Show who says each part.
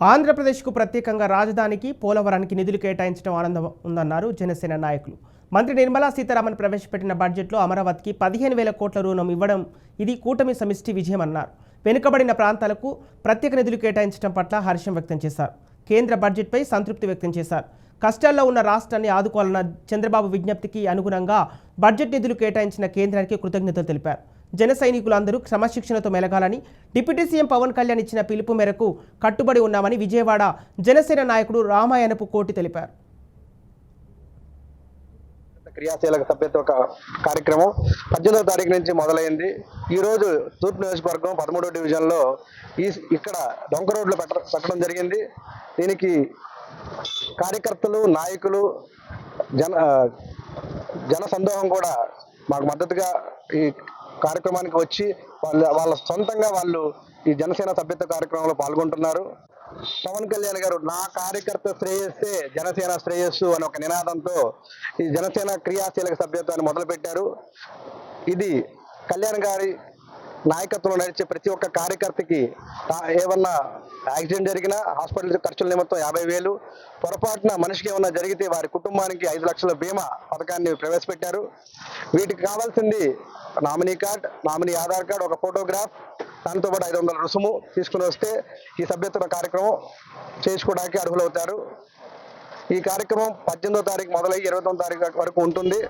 Speaker 1: ఆంధ్రప్రదేశ్కు ప్రత్యేకంగా రాజధానికి పోలవరానికి నిధులు కేటాయించడం ఆనందం ఉందన్నారు జనసేన నాయకులు. మంత్రి నిర్మలా సీతారామన్ ప్రవేశపెట్టిన బడ్జెట్లో అమరావతికి పదిహేను వేల కోట్ల రుణం ఇవ్వడం ఇది కూటమి సమిష్టి విజయమన్నారు వెనుకబడిన ప్రాంతాలకు ప్రత్యేక నిధులు కేటాయించడం పట్ల హర్షం వ్యక్తం చేశారు. కేంద్ర బడ్జెట్పై సంతృప్తి వ్యక్తం చేశారు. కష్టాల్లో ఉన్న రాష్ట్రాన్ని ఆదుకోవాలన్న చంద్రబాబు విజ్ఞప్తికి అనుగుణంగా బడ్జెట్ నిధులు కేటాయించిన కేంద్రానికి కృతజ్ఞతలు తెలిపారు. జన సైనికులందరూ క్రమశిక్షణతో మెలగాలని డిప్యూటీ సీఎం పవన్ కళ్యాణ్ ఇచ్చిన పిలుపు మేరకు కట్టుబడి ఉన్నామని విజయవాడ జనసేన నాయకుడు రామాయణపు కోటి తెలిపారు.
Speaker 2: క్రియాశీలక సభ్యత్వ కార్యక్రమం పద్దెనిమిదవ తారీఖు నుంచి మొదలైంది. ఈ రోజు తూర్పు నియోజకవర్గం పదమూడవ డివిజన్లో ఈ ఇక్కడ డొంక రోడ్లు పెట్టడం జరిగింది. దీనికి కార్యకర్తలు నాయకులు జన జన సందోహం కూడా మాకు మద్దతుగా ఈ కార్యక్రమానికి వచ్చి వాళ్ళ వాళ్ళ సొంతంగా వాళ్ళు ఈ జనసేన సభ్యత్వ కార్యక్రమంలో పాల్గొంటున్నారు. పవన్ కళ్యాణ్ గారు నా కార్యకర్త శ్రేయస్సే జనసేన శ్రేయస్సు అని ఒక నినాదంతో ఈ జనసేన క్రియాశీలక సభ్యత్వాన్ని మొదలుపెట్టారు. ఇది కళ్యాణ్ గారి నాయకత్వంలో నడిచే ప్రతి ఒక్క కార్యకర్తకి ఏమన్నా యాక్సిడెంట్ జరిగినా హాస్పిటల్ ఖర్చుల నిమిత్తం యాభై వేలు. పొరపాటున మనిషికి ఏమన్నా జరిగితే వారి కుటుంబానికి ఐదు లక్షల బీమా పథకాన్ని ప్రవేశపెట్టారు. వీటికి కావాల్సింది nominee card nominee Aadhaar card ఒక ఫోటోగ్రాఫ్ దాంతో పాటు ఐదు వందల రుసుము తీసుకుని వస్తే ఈ సభ్యత్వ కార్యక్రమం చేసుకోవడానికి అర్హులవుతారు. ఈ కార్యక్రమం పద్దెనిమిదో తారీఖు మొదలై ఇరవై తొమ్మిది తారీఖు వరకు ఉంటుంది.